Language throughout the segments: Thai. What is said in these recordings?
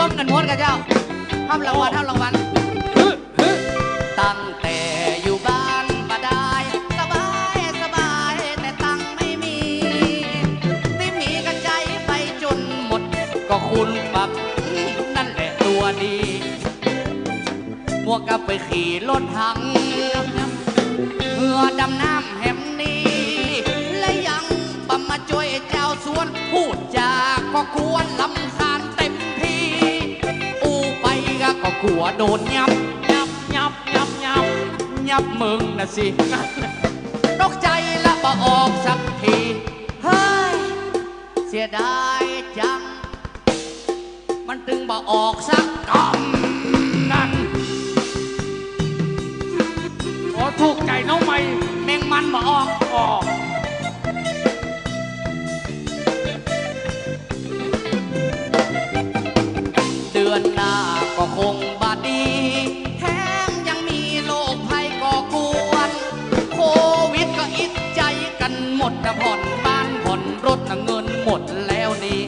วมกันหมดกับเจ้าห้ามรางวัลห้ามรางวัลตั้งแต่อยู่บ้านมาได้ สบายสบายแต่ตังค์ไม่มีที่มีกระใจไปจนหมด ก็คุณปับนั่นแหละตัวดีมัวกับไปขี่รถถังเมื่อดำน้ำแหมนี้ และยังบำมาช่วยเจ้าสวนพูดจาก็กวนลำคา กัวโดนยับยับยับยับยับยับมึงนะสิตกใจละบ่ออกสักทีเฮ้ยเสียดายจัง มันตึงบ่ออกสักกำนั่นโอ้ถูกใจน้องใหม่แมงมันบ่ออกออกเดือนหน้า ก็คงบาดดี แถมยังมีโรคภัยก่อกวนโควิดก็อิดใจกันหมดนะผ่อนบ้านผ่อนรถนะเงินหมดแล้วนี่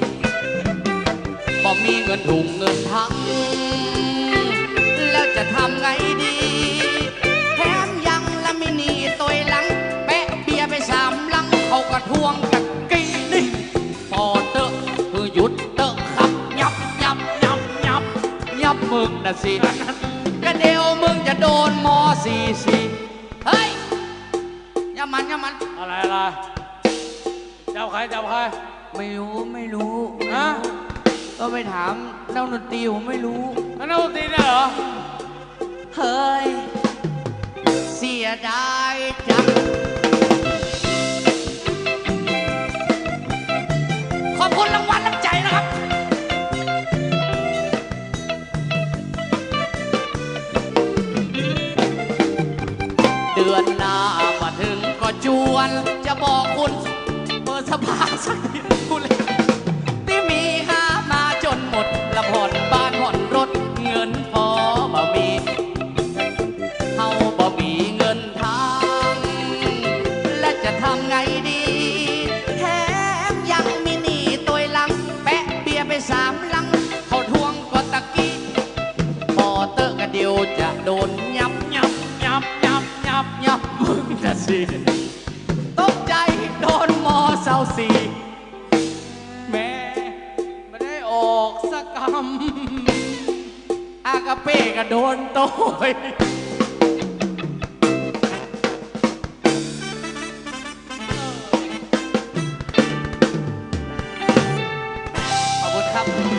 บ่มีเงินถุงเงินทั้งแล้วจะทำไงดีแถมยังละมินีตัวหลัง แปะเบียร์ไปสามลังเขาก็ทวงตะกี้ ยับมึงนะสิก็เดี๋ยวมึงจะโดนมอสี่สี่เฮ้ยอย่ามันอย่ามัน อะไรอะไรเจ้าใครเจ้าใคร ไม่รู้ไม่รู้ฮะ ก็ไปถามนักดนตรีผมไม่รู้อันนั้นดนตรีเนี่ยเหรอ เฮ้ย เสียดาย นหน้ามาถึงก็จวน จะบอกคุณเปิดสภาสักทีกูเลยที่มีหามาจนหมดละผ่อนบ้านผ่อนรถเงินพอบ่มีเฮาบ่มีเงินทางและจะทำไงดี แถมยังมีหนี้ตัวลัง แปะเบียไปสามลังเขาทวงก็ตะกี้พอเตอะกะเดียวจะโดนยับ ยับยับยับมึงจะสิตกใจโดนมอเศร้าสีแม่ไม่ได้ออกสักคำอากาเป้ก็โดนโต้ยขอบคุณครับ